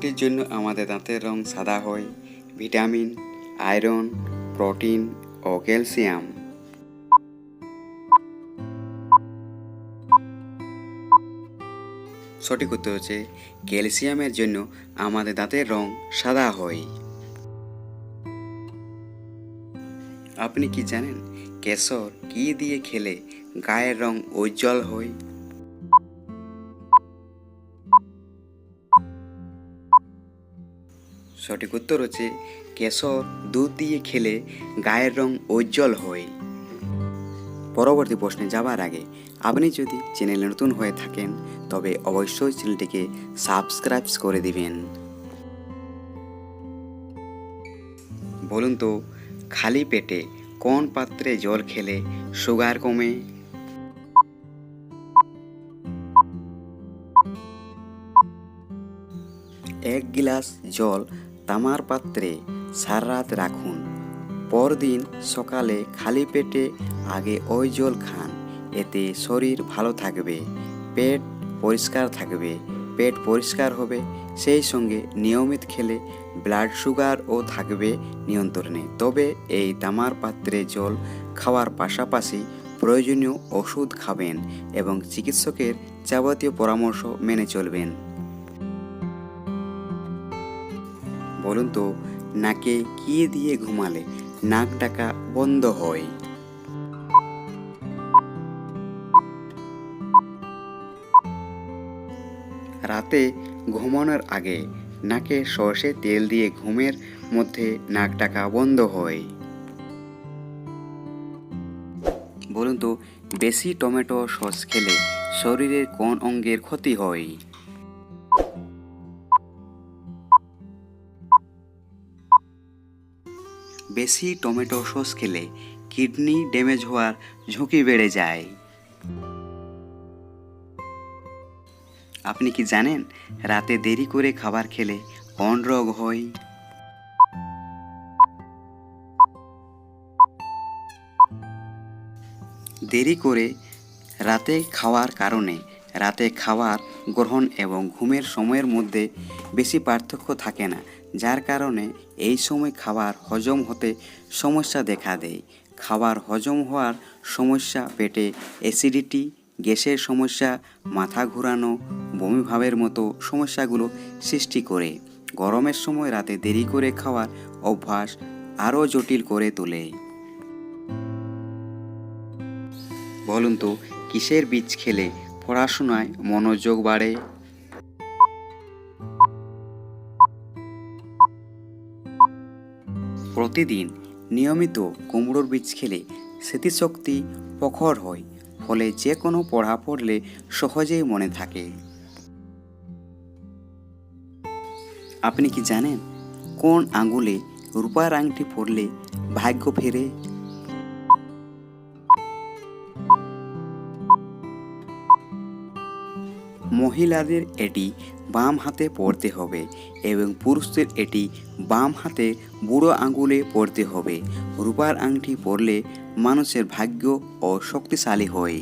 কারণটির জন্য আমাদের দাঁতের রং সাদা হয়। ভিটামিন, আয়রন, প্রোটিন ও ক্যালসিয়াম। সঠিক উত্তর হচ্ছে ক্যালসিয়ামের জন্য আমাদের দাঁতের রং সাদা হয়। আপনি কি জানেন, কেশর কি দিয়ে খেলে গায়ের রং উজ্জ্বল হয়? সঠিক উত্তর হচ্ছে কেশর, দুধ দিয়ে খেলে গায়ের রং উজ্জ্বল হয়। পরবর্তী প্রশ্নে যাবার আগে আপনি যদি চ্যানেলে নতুন হয়ে থাকেন, তবে অবশ্যই চ্যানেলটিকে সাবস্ক্রাইব করে দিবেন। বলুন তো, খালি পেটে কোন পাত্রে জল খেলে সুগার কমে? এক গিলাস জল তামার পাত্রে সারা রাত রাখুন। পরদিন সকালে খালি পেটে আগে ওই জল খান। এতে শরীর ভালো থাকবে, পেট পরিষ্কার থাকবে, পেট পরিষ্কার হবে। সেই সঙ্গে নিয়মিত খেলে ব্লাড সুগারও থাকবে নিয়ন্ত্রণে। তবে এই তামার পাত্রে জল খাওয়ার পাশাপাশি প্রয়োজনীয় ওষুধ খাবেন এবং চিকিৎসকের যাবতীয় পরামর্শ মেনে চলবেন। বলুন তো, নাকে কি দিয়ে ঘুমালে? নাক ডাকা বন্ধ হয়। রাতে ঘুমানোর আগে নাকে সর্ষে তেল দিয়ে ঘুমের মধ্যে নাক ডাকা বন্ধ হয়। বলুন তো, বেশি টমেটো সস খেলে শরীরের কোন অঙ্গের ক্ষতি হয়? বেশি টমেটো সস খেলে কিডনি ড্যামেজ হওয়ার ঝুঁকি বেড়ে যায়। আপনি কি জানেন, রাতে দেরি করে খাবার খেলে কোন রোগ হয়? দেরি করে রাতে খাওয়ার কারণে, রাতে খাবার গ্রহণ এবং ঘুমের সময়ের মধ্যে বেশি পার্থক্য থাকে না, যার কারণে এই সময় খাবার হজম হতে সমস্যা দেখা দেয়। খাবার হজম হওয়ার সমস্যা পেটে অ্যাসিডিটি, গ্যাসের সমস্যা, মাথা ঘোরানো, বমিভাবের মতো সমস্যাগুলো সৃষ্টি করে। গরমের সময় রাতে দেরি করে খাওয়ার অভ্যাস আরও জটিল করে তোলে। বলুন তো, কিসের বীজ খেলে পড়াশোনায় মনোযোগ বাড়ে। প্রতিদিন নিয়মিত কুমড়োর বীজ খেলে স্মৃতিশক্তি প্রখর হয়, ফলে যে কোনো পড়া পড়লে সহজেই মনে থাকে। আপনি কি জানেন কোন আঙ্গুলে রূপার আংটি পরলে ভাগ্য ফেরে? মহিলাদের এটি বাম হাতে পড়তে হবে এবং পুরুষদের এটি বাম হাতে বুড়ো আঙ্গুলে পড়তে হবে। রূপার আংটি পরলে মানুষের ভাগ্য ও শক্তিশালী হয়।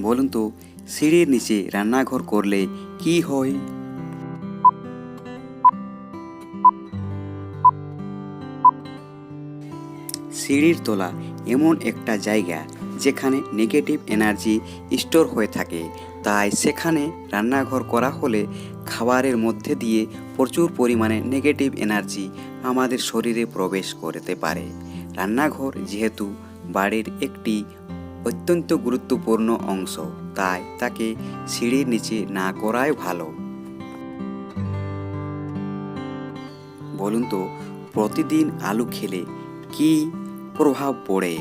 বলুন তো, সিঁড়ির নিচে রান্নাঘর করলে কি হয়? সিঁড়ির তলা এমন একটা জায়গা যেখানে নেগেটিভ এনার্জি স্টোর হয়ে থাকে। তাই সেখানে রান্নাঘর করা হলে খাবারের মধ্যে দিয়ে প্রচুর পরিমাণে নেগেটিভ এনার্জি আমাদের শরীরে প্রবেশ করতে পারে। রান্নাঘর যেহেতু বাড়ির একটি অত্যন্ত গুরুত্বপূর্ণ অংশ, তাই তাকে সিঁড়ির নিচে না করাই ভালো। বলুন তো, প্রতিদিন আলু খেলে কি প্রভাব পড়ে?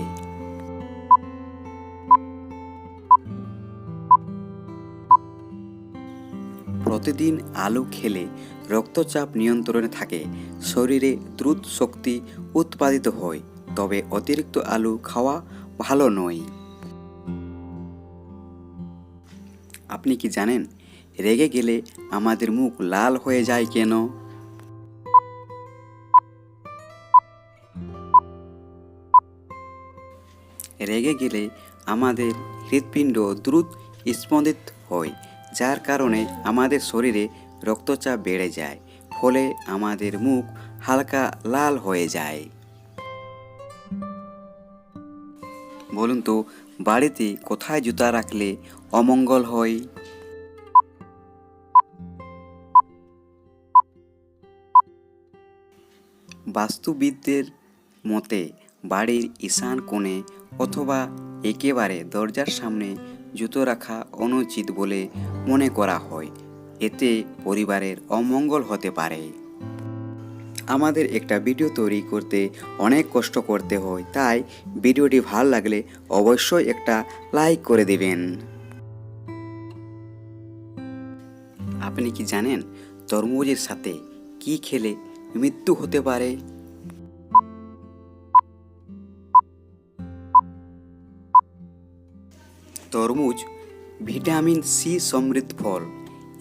প্রতিদিন আলু খেলে রক্তচাপ নিয়ন্ত্রণে থাকে। শরীরে দ্রুত শক্তি উৎপাদিত হয়, তবে অতিরিক্ত আলু খাওয়া ভালো নয়। আপনি কি জানেন, রেগে গেলে আমাদের মুখ লাল হয়ে যায় কেন? রেগে গেলে আমাদের হৃৎপিণ্ড দ্রুত স্পন্দিত হয় যার কারণে আমাদের শরীরে রক্তচাপ বেড়ে যায়, ফলে আমাদের মুখ হালকা লাল হয়ে যায়। বলুন তো, বাড়িতে কোথায় জুতা রাখলে অমঙ্গল হয়? বাস্তুবিদদের মতে, বাড়ির ঈশান কোণে অথবা একেবারে দরজার সামনে জুতো রাখা অনুচিত বলে মনে করা হয়। এতে পরিবারের অমঙ্গল হতে পারে। আমাদের একটা ভিডিও তৈরি করতে অনেক কষ্ট করতে হয়, তাই ভিডিওটি ভালো লাগলে অবশ্যই একটা লাইক করে দেবেন। আপনি কি জানেন তরমুজের সাথে কি খেলে মৃত্যু হতে পারে? তরমুজ ভিটামিন সি সমৃদ্ধ ফল।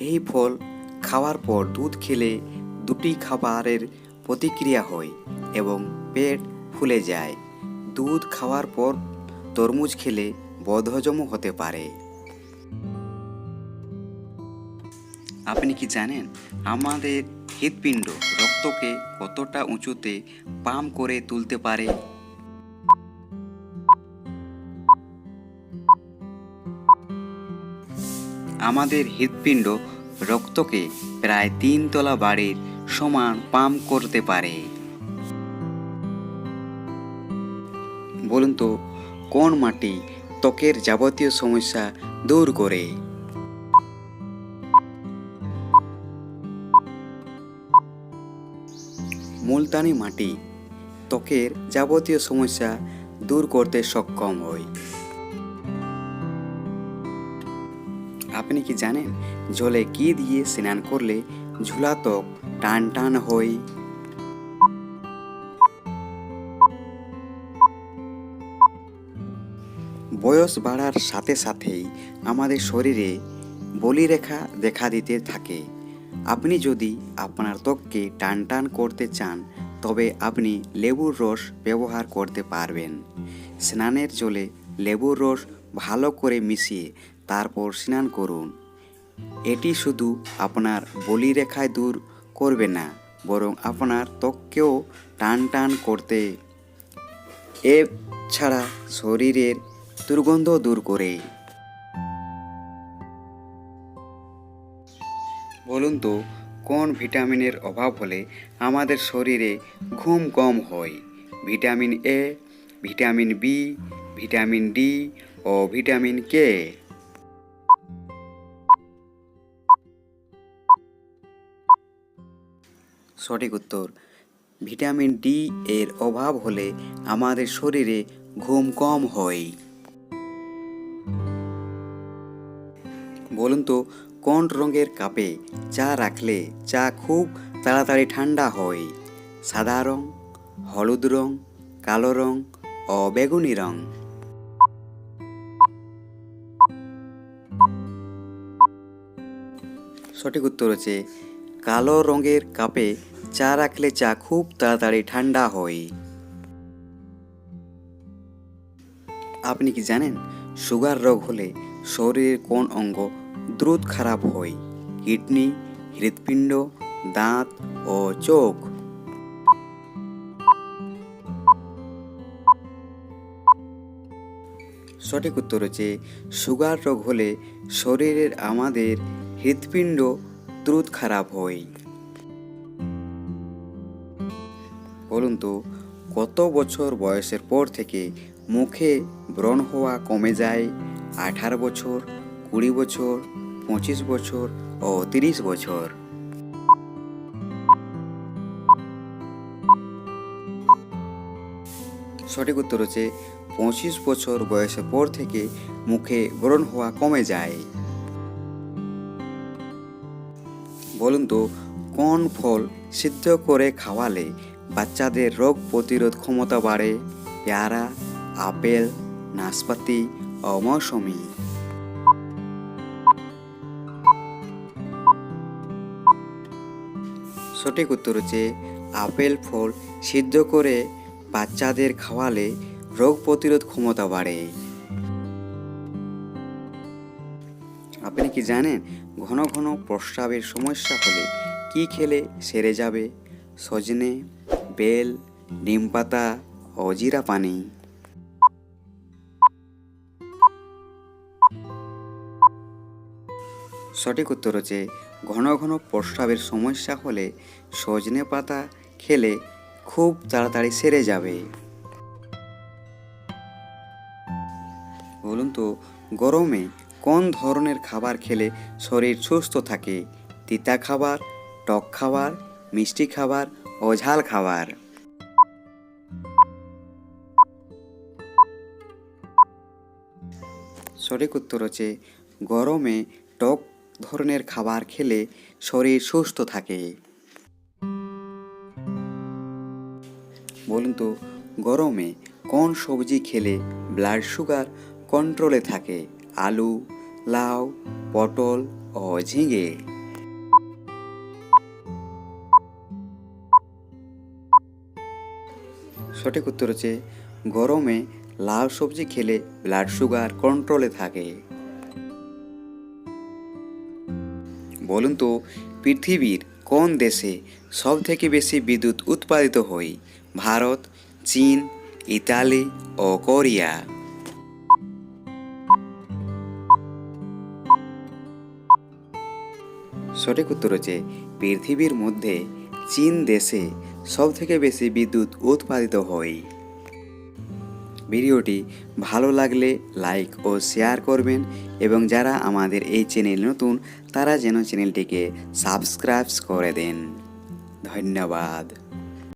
এই ফল খাওয়ার পর দুধ খেলে দুটি খাবারের প্রতিক্রিয়া হয় এবং পেট ফুলে যায়। দুধ খাওয়ার পর তরমুজ খেলে বদহজমও হতে পারে। আপনি কি জানেন আমাদের হৃৎপিণ্ড রক্তকে কতটা উঁচুতে পাম্প করে তুলতে পারে? আমাদের হৃৎপিণ্ড রক্তকে প্রায় তিন তলা বাড়ির সমান পাম্প করতে পারে। বলুন তো, কোন মাটি ত্বকের যাবতীয় সমস্যা দূর করে? মুলতানি মাটি ত্বকের যাবতীয় সমস্যা দূর করতে সক্ষম হয় আপনি কি জানেন, জলে কি দিয়ে স্নান করলে ঝুলা ত্বক টান টান হয়? বয়স বাড়ার সাথে সাথেই আমাদের শরীরে বলিরেখা দেখা দিতে থাকে। আপনি যদি আপনার ত্বককে টান টান করতে চান, তবে আপনি লেবুর রস ব্যবহার করতে পারবেন। স্নানের জলে লেবুর রস ভালো করে মিশিয়ে তারপর স্নান করুন। এটি শুধু আপনার বলিরেখায় দূর করবে না, বরং আপনার ত্বককেও টান টান করতে। এ ছাড়া শরীরের দুর্গন্ধ দূর করে। বলুন তো, কোন ভিটামিনের অভাব হলে আমাদের শরীরে ঘুম কম হয়? Vitamin A, vitamin B, vitamin D O vitamin K? সঠিক উত্তর। ভিটামিন ডি এর অভাব হলে আমাদের শরীরে ঘুম কম হয়। বলুন তো, কোন রঙের কাপে চা রাখলে চা খুব তাড়াতাড়ি ঠান্ডা হয়? সাদা রং, হলুদ রং, কালো রং ও বেগুনি রং? সঠিক উত্তর হচ্ছে, কালো রঙের কাপে চা রাখলে চা খুব তাড়াতাড়ি ঠান্ডা হয়। আপনি কি জানেন, সুগার রোগ হলে শরীরের কোন অঙ্গ দ্রুত খারাপ হয়? কিডনি, হৃৎপিণ্ড, দাঁত ও চোখ। সঠিক উত্তর হচ্ছে, সুগার রোগ হলে শরীরের আমাদের হৃৎপিণ্ড দ্রুত খারাপ হয়। বলুন তো, কত বছর বয়সের পর থেকে মুখে ব্রণ হওয়া কমে যায়? আঠারো বছর, কুড়ি বছর, পঁচিশ বছর ও তিরিশ বছর। সঠিক উত্তর হচ্ছে, পঁচিশ বছর বয়সের পর থেকে মুখে ব্রণ হওয়া কমে যায়। বলুন তো, কোন ফল সিদ্ধ করে খাওয়ালে বাচ্চাদের রোগ প্রতিরোধ ক্ষমতা বাড়ে, পেয়ারা, আপেল, নাশপাতি ও মৌসুমি। সঠিক উত্তর হচ্ছে আপেল ফল সিদ্ধ করে বাচ্চাদের খাওয়ালে রোগ প্রতিরোধ ক্ষমতা বাড়ে। আপনি কি জানেন ঘন ঘন প্রস্রাবের সমস্যা হলে কি খেলে সেরে যাবে? সজনে বেল নিম পাতা ও জিরা পানি। সঠিক উত্তর হচ্ছে ঘন ঘন প্রস্রাবের সমস্যা হলে সজনে পাতা খেলে খুব তাড়াতাড়ি সেরে যাবে। বলুন তো, গরমে কোন ধরনের খাবার খেলে শরীর সুস্থ থাকে? তিতা খাবার, টক খাবার, মিষ্টি খাবার ও খাবার সঠিক উত্তর হচ্ছে, গরমে টক ধরনের খাবার খেলে শরীর সুস্থ থাকে। বলুন তো, গরমে কোন সবজি খেলে ব্লাড সুগার কন্ট্রোলে থাকে? আলু, লাউ, পটল ও ঝিঙে। সঠিক উত্তর হচ্ছে গরমে লাল সবজি খেলে ব্লাড সুগার কন্ট্রোলে থাকে। বলুন তো, পৃথিবীর কোন দেশে সব থেকে বেশি বিদ্যুৎ উৎপাদিত হয়? ভারত, চীন, ইতালি ও কোরিয়া। সঠিক উত্তর হচ্ছে পৃথিবীর মধ্যে চীন দেশে সব থেকে বেশি বিদ্যুৎ উৎপাদিত হয়। ভিডিওটি ভালো লাগলে লাইক ও শেয়ার করবেন এবং যারা আমাদের এই চ্যানেল নতুন, তারা যেন চ্যানেলটিকে সাবস্ক্রাইব করে দেন। ধন্যবাদ।